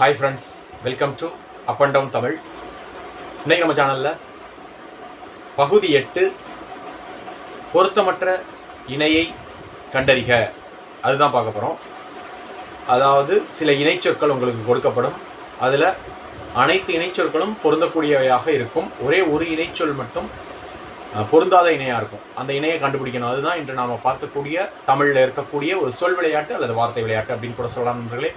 Hi friends welcome to up and down Tamil இன்னைக்கு நம்ம சேனலில் பகுதி எட்டு பொருத்தமற்ற இணையை கண்டறிக. அதுதான் பார்க்க போகிறோம் அதாவது சில இணைச்சொற்கள் உங்களுக்கு கொடுக்கப்படும். அதில் அனைத்து இணைச்சொற்களும் பொருந்தக்கூடியவையாக இருக்கும். ஒரே ஒரு இணைச்சொல் மட்டும் பொருந்தாத இணையாக இருக்கும். அந்த இணையை கண்டுபிடிக்கணும். அதுதான் இன்று நாம் பார்க்கக்கூடிய தமிழில் இருக்கக்கூடிய ஒரு சொல் விளையாட்டு அல்லது வார்த்தை விளையாட்டு அப்படின்னு கூட சொல்லலாம் நண்பர்களே.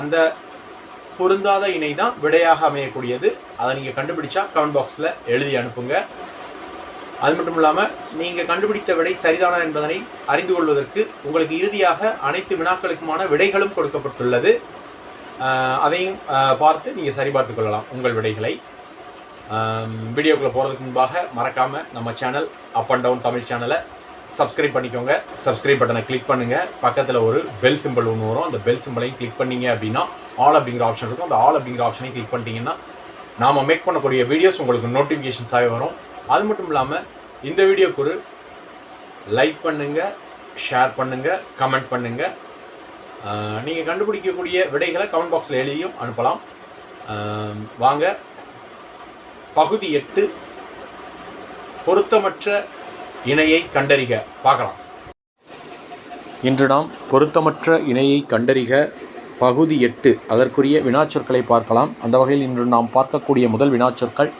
அந்த பொருந்தாத இணை தான் விடையாக அமையக்கூடியது. அதை நீங்கள் கண்டுபிடிச்சா கமெண்ட் பாக்ஸில் எழுதி அனுப்புங்க. அது மட்டும் இல்லாமல் நீங்கள் கண்டுபிடித்த விடை சரிதானா என்பதனை அறிந்து கொள்வதற்கு உங்களுக்கு இறுதியாக அனைத்து வினாக்களுக்குமான விடைகளும் கொடுக்கப்பட்டுள்ளது. அதையும் பார்த்து நீங்கள் சரிபார்த்து கொள்ளலாம் உங்கள் விடைகளை. வீடியோக்குள்ளே போகிறதுக்கு முன்பாக மறக்காமல் நம்ம channel up and down Tamil சேனலை சப்ஸ்கிரைப் பண்ணிக்கோங்க. சப்ஸ்கிரைப் பட்டனை கிளிக் பண்ணுங்கள் பக்கத்தில் ஒரு பெல் சிம்பிள் ஒன்று வரும். அந்த பெல் சிம்பிளையும் கிளிக் பண்ணீங்க அப்படின்னா ஆல் அப்படிங்கிற ஆப்ஷன் இருக்கும். அந்த ஆல் அப்படிங்கிற ஆப்ஷனையும் கிளிக் பண்ணிட்டீங்கன்னா நாம் மேக் பண்ணக்கூடிய வீடியோஸ் உங்களுக்கு நோட்டிஃபிகேஷன்ஸாகவே வரும். அது மட்டும் இல்லாமல் இந்த வீடியோக்கு ஒரு லைக் பண்ணுங்கள் ஷேர் பண்ணுங்கள் கமெண்ட் பண்ணுங்கள் நீங்கள் கண்டுபிடிக்கக்கூடிய விடைகளை கமெண்ட் பாக்ஸில் எழுதியும் அனுப்பலாம். வாங்க. பகுதி எட்டு. பொருத்தமற்ற இணையை கண்டறிக. பார்க்கலாம். இன்று நாம் பொருத்தமற்ற இணையை கண்டறிக. பகுதி எட்டு. அதற்குரிய வினாச்சொற்களை பார்க்கலாம். அந்த வகையில் இன்று நாம் பார்க்கக்கூடிய முதல் வினாச்சொற்கள்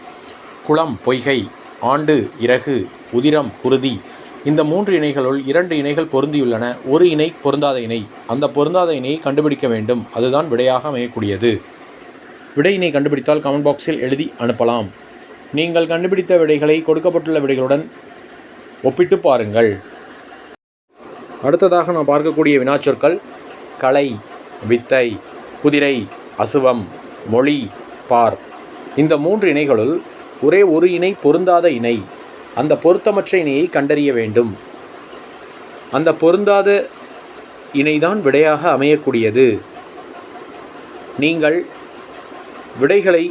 குளம் பொய்கை ஆண்டு இறகு உதிரம் குருதி. இந்த மூன்று இணைகளுள் இரண்டு இணைகள் பொருந்தியுள்ளன. ஒரு இணை பொருந்தாத இணை. அந்த பொருந்தாத இணையை கண்டுபிடிக்க வேண்டும். அதுதான் விடையாக அமையக்கூடியது. விடையினை கண்டுபிடித்தால் கமெண்ட் பாக்ஸில் எழுதி அனுப்பலாம். நீங்கள் கண்டுபிடித்த விடைகளை கொடுக்கப்பட்டுள்ள விடைகளுடன் ஒப்பிட்டு பாருங்கள். அடுத்ததாக நாம் பார்க்கக்கூடிய வினாச்சொற்கள் கலை வித்தை குதிரை அசுவம் மொழி பார். இந்த மூன்று இணைகளுள் ஒரே ஒரு இணை பொருந்தாத இணை அந்த பொருத்தமற்ற இணையை கண்டறிய வேண்டும். அந்த பொருந்தாத இணைதான் விடையாக அமையக்கூடியது. நீங்கள் விடைகளை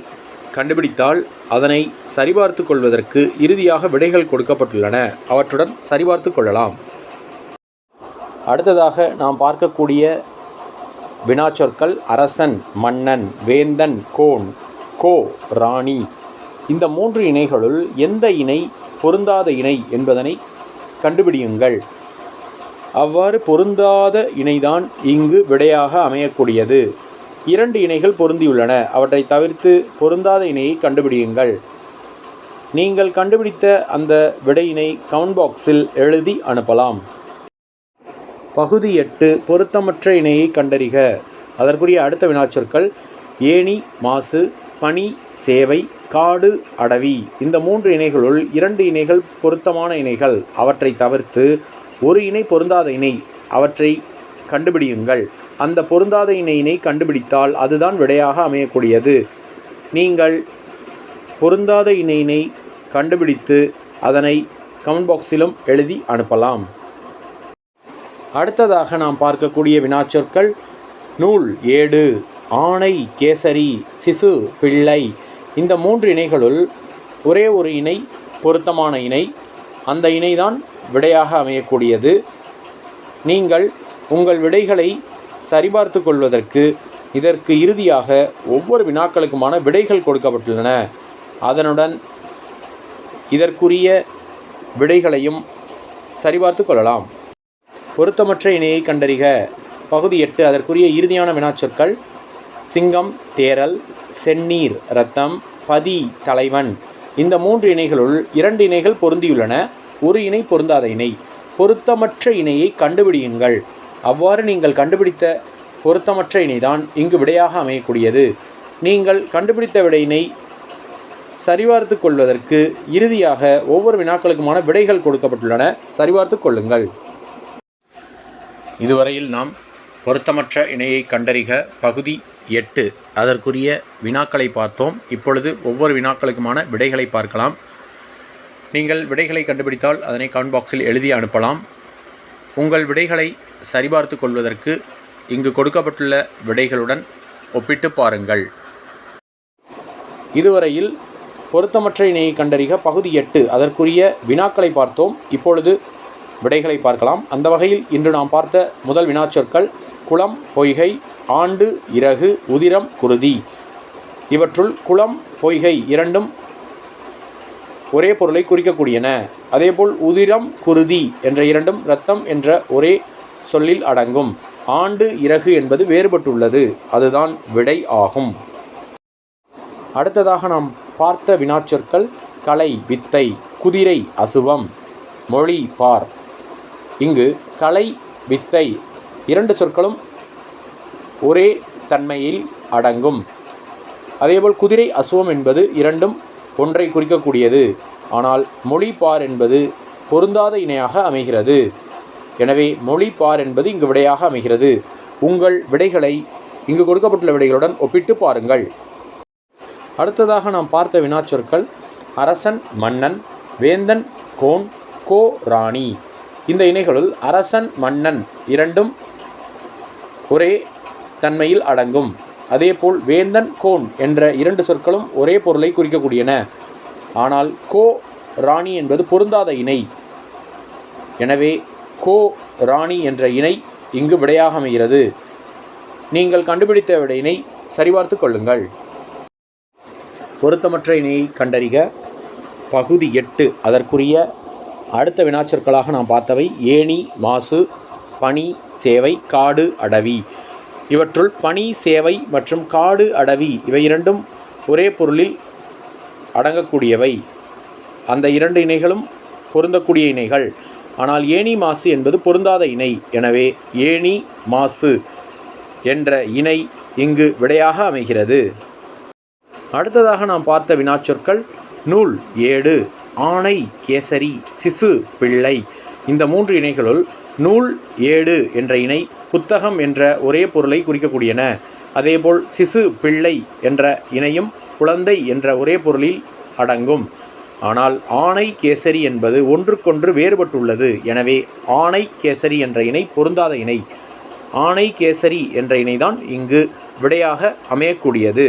கண்டுபிடித்தால் அதனை சரிபார்த்து கொள்வதற்கு இறுதியாக விடைகள் கொடுக்கப்பட்டுள்ளன. அவற்றுடன் சரிபார்த்து கொள்ளலாம். அடுத்ததாக நாம் பார்க்கக்கூடிய வினாச்சொற்கள் அரசன் மன்னன் வேந்தன் கோன் கோ ராணி. இந்த மூன்று இணைகளுள் எந்த இணை பொருந்தாத இணை என்பதனை கண்டுபிடியுங்கள். அவ்வாறு பொருந்தாத இணைதான் இங்கு விடையாக அமையக்கூடியது. இரண்டு இணைகள் பொருந்தியுள்ளன. அவற்றை தவிர்த்து பொருந்தாத இணையை கண்டுபிடியுங்கள். நீங்கள் கண்டுபிடித்த அந்த விடையினை கவுண்ட் பாக்ஸில் எழுதி அனுப்பலாம். பகுதி எட்டு பொருத்தமற்ற இணையை கண்டறிக. அதற்குரிய அடுத்த வினாச்சொற்கள் ஏணி மாசு பனி சேவை காடு அடவி. இந்த மூன்று இணைகளுள் இரண்டு இணைகள் பொருத்தமான இணைகள். அவற்றை தவிர்த்து ஒரு இணை பொருந்தாத இணை அவற்றை கண்டுபிடியுங்கள். அந்த பொருந்தாத இணையினை கண்டுபிடித்தால் அதுதான் விடையாக அமையக்கூடியது. நீங்கள் பொருந்தாத இணையினை கண்டுபிடித்து அதனை கமெண்ட் பாக்ஸிலும் எழுதி அனுப்பலாம். அடுத்ததாக நாம் பார்க்கக்கூடிய வினாச்சொற்கள் நூல் ஏடு ஆணை கேசரி சிசு பிள்ளை. இந்த மூன்று இணைகளுள் ஒரே ஒரு இணை பொருத்தமான இணை. அந்த இணைதான் விடையாக அமையக்கூடியது. நீங்கள் உங்கள் விடைகளை சரிபார்த்து கொள்வதற்கு இதற்கு இறுதியாக ஒவ்வொரு வினாக்களுக்குமான விடைகள் கொடுக்கப்பட்டுள்ளன. அதனுடன் இதற்குரிய விடைகளையும் சரிபார்த்து கொள்ளலாம். பொருத்தமற்ற இணையை கண்டறிக. பகுதி எட்டு அதற்குரிய இறுதியான வினாச்சொற்கள். சிங்கம் தேரல் செந்நீர் ரத்தம் பதி தலைவன். இந்த மூன்று இணைகளுள் இரண்டு இணைகள் பொருந்தியுள்ளன. ஒரு இணை பொருந்தாத இணை. பொருத்தமற்ற இணையை கண்டுபிடியுங்கள். அவ்வாறு நீங்கள் கண்டுபிடித்த பொருத்தமற்ற இணைதான் இங்கு விடையாக அமையக்கூடியது. நீங்கள் கண்டுபிடித்த விடையினை சரிபார்த்து கொள்வதற்கு இறுதியாக ஒவ்வொரு வினாக்களுக்குமான விடைகள் கொடுக்கப்பட்டுள்ளன. சரிபார்த்து கொள்ளுங்கள். இதுவரையில் நாம் பொருத்தமற்ற இணையை கண்டறிக. பகுதி எட்டு. அதற்குரிய வினாக்களை பார்த்தோம். இப்பொழுது ஒவ்வொரு வினாக்களுக்குமான விடைகளை பார்க்கலாம். நீங்கள் விடைகளை கண்டுபிடித்தால் அதனை கான்பாக்ஸில் பாக்ஸில் எழுதி அனுப்பலாம். உங்கள் விடைகளை சரிபார்த்து கொள்வதற்கு இங்கு கொடுக்கப்பட்டுள்ள விடைகளுடன் ஒப்பிட்டு பாருங்கள். இதுவரையில் பொருத்தமற்ற இணையை கண்டறிக பகுதி எட்டு. அதற்குரிய வினாக்களை பார்த்தோம். இப்பொழுது விடைகளை பார்க்கலாம். அந்த வகையில் இன்று நாம் பார்த்த முதல் வினாச்சொற்கள் குளம் பொய்கை ஆண்டு இறகு உதிரம் குருதி. இவற்றுள் குளம் பொய்கை இரண்டும் ஒரே பொருளை குறிக்கக்கூடியன. அதேபோல் உதிரம் குருதி என்ற இரண்டும் இரத்தம் என்ற ஒரே சொல்லில் அடங்கும். ஆண்டு இறகு என்பது வேறுபட்டுள்ளது. அதுதான் விடை ஆகும். அடுத்ததாக நாம் பார்த்த வினாச்சொற்கள் கலை வித்தை குதிரை அசுவம் மொழி பார். இங்கு கலை வித்தை இரண்டு சொற்களும் ஒரே தன்மையில் அடங்கும். அதேபோல் குதிரை அசுவம் என்பது இரண்டும் ஒன்றை குறிக்கக்கூடியது. ஆனால் மொழி பார் என்பது பொருந்தாத இணையாக அமைகிறது. எனவே மொழி பார் என்பது இங்கு விடையாக அமைகிறது. உங்கள் விடைகளை இங்கு கொடுக்கப்பட்டுள்ள விடைகளுடன் ஒப்பிட்டு பாருங்கள். அடுத்ததாக நாம் பார்த்த வினாச்சொற்கள் அரசன் மன்னன் வேந்தன் கோன் கோ ராணி. இந்த இணைகளுள் அரசன் மன்னன் இரண்டும் ஒரே தன்மையில் அடங்கும். அதேபோல் வேந்தன் கோன் என்ற இரண்டு சொற்களும் ஒரே பொருளை குறிக்கக்கூடியன. ஆனால் கோ ராணி என்பது பொருந்தாத இணை. எனவே கோ ராணி என்ற இணை இங்கு விடையாக அமைகிறது. நீங்கள் கண்டுபிடித்த விடையினை சரிபார்த்து கொள்ளுங்கள். பொருத்தமற்ற இணையை கண்டறிக. பகுதி எட்டு அதற்குரிய அடுத்த வினாச்சொற்களாக நாம் பார்த்தவை ஏணி மாசு பனி சேவை காடு அடவி. இவற்றுள் பனி சேவை மற்றும் காடு அடவி இவை இரண்டும் ஒரே பொருளில் அடங்கக்கூடியவை. அந்த இரண்டு இணைகளும் பொருந்தக்கூடிய இணைகள். ஆனால் ஏணி மாசு என்பது பொருந்தாத இணை. எனவே ஏணி மாசு என்ற இணை இங்கு விடையாக அமைகிறது. அடுத்ததாக நாம் பார்த்த வினாச்சொற்கள் நூல் ஏடு ஆணை கேசரி சிசு பிள்ளை. இந்த மூன்று இணைகளுள் நூல் ஏடு என்ற இணை புத்தகம் என்ற ஒரே பொருளை குறிக்கக்கூடியன. அதேபோல் சிசு பிள்ளை என்ற இணையும் குழந்தை என்ற ஒரே பொருளில் அடங்கும். ஆனால் ஆணை கேசரி என்பது ஒன்றுக்கொன்று வேறுபட்டுள்ளது. எனவே ஆணை கேசரி என்ற இணை பொருந்தாத இணை. ஆணை கேசரி என்ற இணைதான் இங்கு விடையாக அமையக்கூடியது.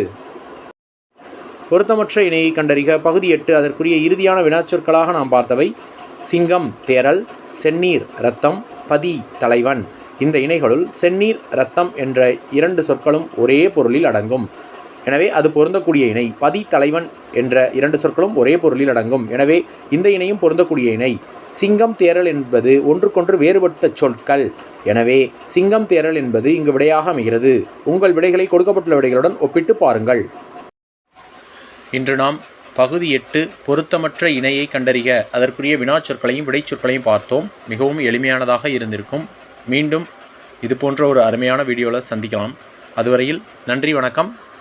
பொருத்தமற்ற இணையை கண்டறிக. பகுதி எட்டு அதற்குரிய இறுதியான வினாச்சொற்களாக நாம் பார்த்தவை. சிங்கம் தேரல் செந்நீர் இரத்தம் பதி தலைவன். இந்த இணைகளுள் செந்நீர் இரத்தம் என்ற இரண்டு சொற்களும் ஒரே பொருளில் அடங்கும். எனவே அது பொருந்தக்கூடிய இணை. பதி தலைவன் என்ற இரண்டு சொற்களும் ஒரே பொருளில் அடங்கும். எனவே இந்த இணையும் பொருந்தக்கூடிய இணை. சிங்கம் தேரல் என்பது ஒன்றுக்கொன்று வேறுபட்ட சொற்கள். எனவே சிங்கம் தேரல் என்பது இங்கு விடையாக அமைகிறது. உங்கள் விடைகளை கொடுக்கப்பட்டுள்ள விடைகளுடன் ஒப்பிட்டு பாருங்கள். இன்று நாம் பகுதி எட்டு பொருத்தமற்ற இணையை கண்டறிக. அதற்குரிய வினாச்சொற்களையும் விடைச்சொற்களையும் பார்த்தோம். மிகவும் எளிமையானதாக இருந்திருக்கும். மீண்டும் இது போன்ற ஒரு அருமையான வீடியோவில் சந்திக்கலாம். அதுவரையில் நன்றி வணக்கம்.